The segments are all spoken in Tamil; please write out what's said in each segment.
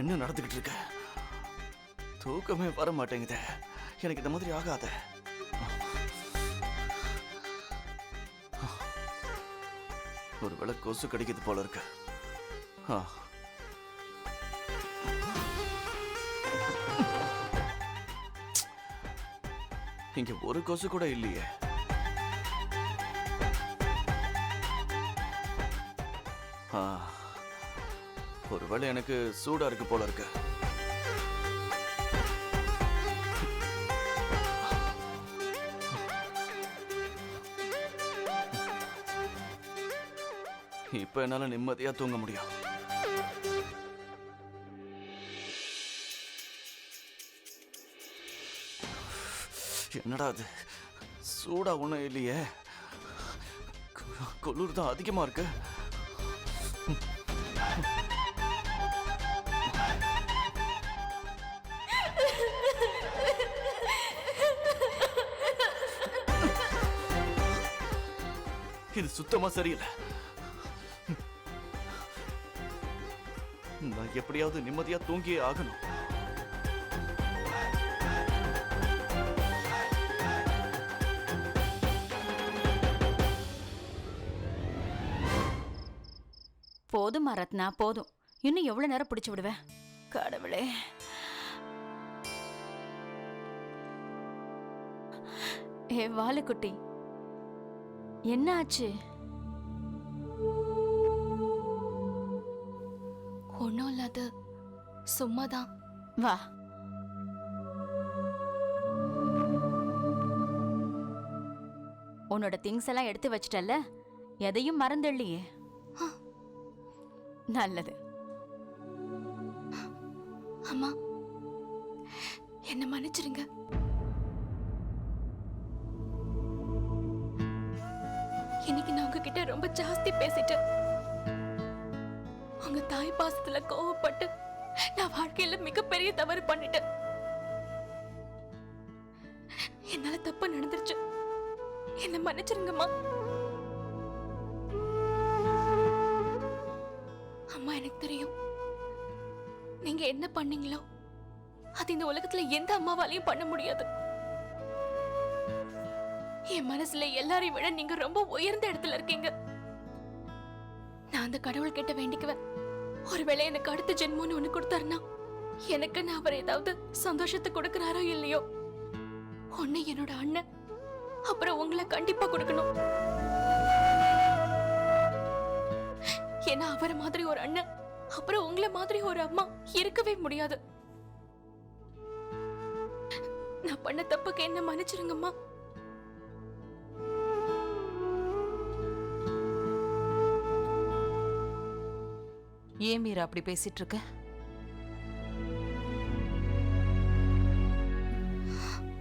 என்ன நடந்துகிட்டு இருக்க? தூக்கமே வர மாட்டேங்குது. எனக்கு இந்த மாதிரி ஆகாத. ஒருவேளை கொசு கடிக்குது போல இருக்கு. ஆ. இங்க ஒரு கொசு கூட இல்லையே. ஒருவேளை எனக்கு சூடா இருக்கு போல இருக்கு. இப்ப என்னால நிம்மதியா தூங்க முடியும். என்னடா அது? சூடா ஒண்ணும் இல்லையே. குளிர் தான் அதிகமா இருக்கு. இது சுத்தமா சரியில்லை. நான் எப்படியாவது நிம்மதியா தூங்கியே ஆகணும். போதும் ரத்னா போதும். இன்னும் எவ்வளவு நேரம் பிடிச்சு விடுவேன்? கடவுளே. ஏ வாலுக்குட்டி என்ன ஆச்சு சும்மாதான். வா. உன்னோட திங்ஸ் எல்லாம் எடுத்து வச்சிட்டல்ல? எதையும் மறந்துடலையே. நல்லது. அம்மா என்ன மன்னிச்சிருங்க. இன்னைக்கு நான் உங்ககிட்ட ரொம்ப ஜாஸ்தி பேசிட்டேன். உங்க தாய் பாசத்துல கோவப்பட்டு நான் வாழ்க்கையில மிகப்பெரிய தவறு பண்ணிட்டேன். என்னால தப்பு நடந்துருச்சு. என்ன மன்னிச்சிருங்கம்மா. அம்மா எனக்கு தெரியும். நீங்க என்ன பண்ணீங்களோ அது இந்த உலகத்துல எந்த அம்மாவாலையும் பண்ண முடியாது. என் மனசுல எல்லாரையும் விட நீங்க ரொம்ப உயர்ந்த இடத்துல இருக்கீங்க. நான் அந்த கடவுள் கிட்ட வேண்டிக்குவேன். ஒருவேளை எனக்கு அடுத்த ஜென்மம்னு ஒண்ணு கொடுத்தாருன்னா எனக்கு நான் அவர் ஏதாவது சந்தோஷத்தை கொடுக்கறாரோ இல்லையோ? ஒண்ணு என்னோட அண்ணன் அப்புறம் உங்களை கண்டிப்பா கொடுக்கணும். ஏன்னா அவரை மாதிரி ஒரு அண்ணன் அப்புறம் உங்களை மாதிரி ஒரு அம்மா இருக்கவே முடியாது. நான் பண்ண தப்புக்கு என்ன மன்னிச்சிருங்கம்மா. ஏன் மீரா அப்படி பேசிட்டு இருக்க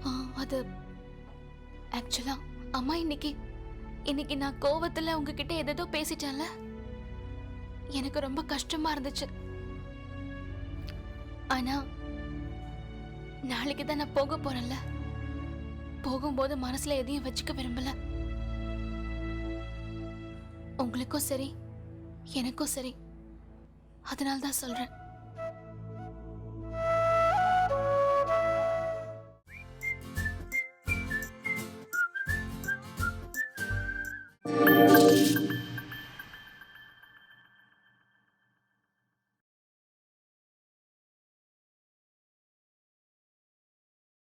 ஆ, அது ஆக்சுவலா அம்மா இன்னைக்கு இன்னைக்கு நான் கோவத்துல உங்ககிட்ட எதோ பேசிட்டேன்ல. எனக்கு ரொம்ப கஷ்டமா இருந்துச்சு. ஆனா நாளைக்கு தான் நான் போக போறேன்ல. போகும்போது மனசுல எதையும் வச்சுக்க விரும்பல. உங்களுக்கும் சரி எனக்கும் சரி. அதனால தான் சொல்றேன்.